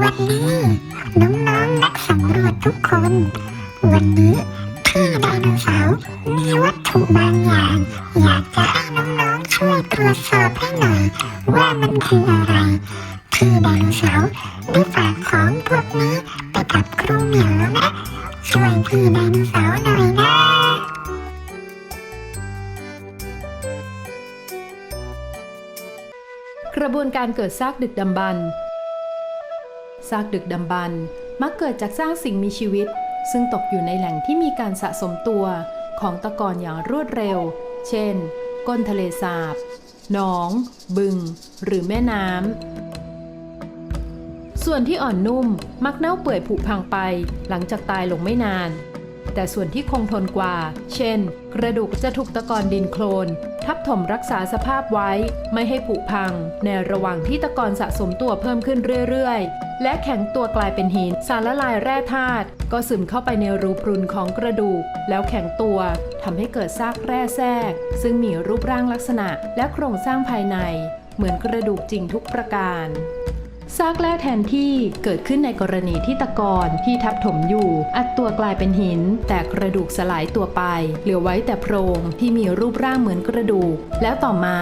วัสดีน้องๆนักสำรวจทุกคน วันนี้พี่ไดโนเสาร์มีวัตถุบางอย่างอยากจะให้น้องๆช่วยตรวจสอบให้หน่อยว่ามันคืออะไรพี่ไดโนเสาร์ได้ฝากของพวกนี้ไปกับครูเหมียวแล้วนะช่วยพี่ไดโนเสาร์หน่อยนะกระบวนการเกิดซากดึกดำบรรพ์ ซากดึกดำบรรพ์มักเกิดจากซากสิ่งมีชีวิต ซึ่งตกอยู่ในแหล่งที่มีการสะสมตัวของตะกอนอย่างรวดเร็ว เช่น ก้นทะเลสาบ หนอง บึง หรือแม่น้ำ ส่วนที่อ่อนนุ่มมักเน่าเปื่อยผุพังไป หลังจากตายลงไม่นาน แต่ส่วนที่คงทนกว่า เช่น กระดูกจะถูกตะกอนดินโคลน ทับถมรักษาสภาพไว้ ไม่ให้ผุพัง ในระหว่างที่ตะกอนสะสมตัวเพิ่มขึ้นเรื่อยๆ และแข็งตัวกลายเป็นหิน สารละลายแร่ธาตุก็ซึมเข้าไปในรูพรุนของกระดูก แล้วแข็งตัวทำให้เกิดซากแร่แทรก ซึ่งมีรูปร่างลักษณะและโครงสร้างภายใน เหมือนกระดูกจริงทุกประการ ซากแร่แทนที่เกิดขึ้นในกรณีที่ตะกอนที่ทับถมอยู่ อัดตัวกลายเป็นหิน แต่กระดูกสลายตัวไป เหลือไว้แต่โพรงที่มีรูปร่างเหมือนกระดูก แล้วต่อมา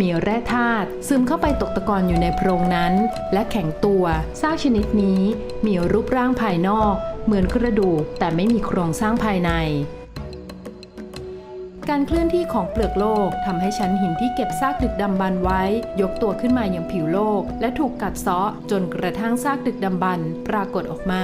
มีแร่ธาตุซึมเข้าไปตกตะกอนอยู่ในโพรงนั้น และแข็งตัวซากชนิดนี้ มีรูปร่างภายนอก เหมือนกระดูกแต่ไม่มีโครงสร้างภายใน การเคลื่อนที่ของเปลือกโลกทำให้ชั้นหินที่เก็บซากดึกดำบรรพ์ไว้ ยกตัวขึ้นมาอย่างผิวโลก และถูกกัดเซาะจนกระทั่งซากดึกดำบรรพ์ปรากฏออกมา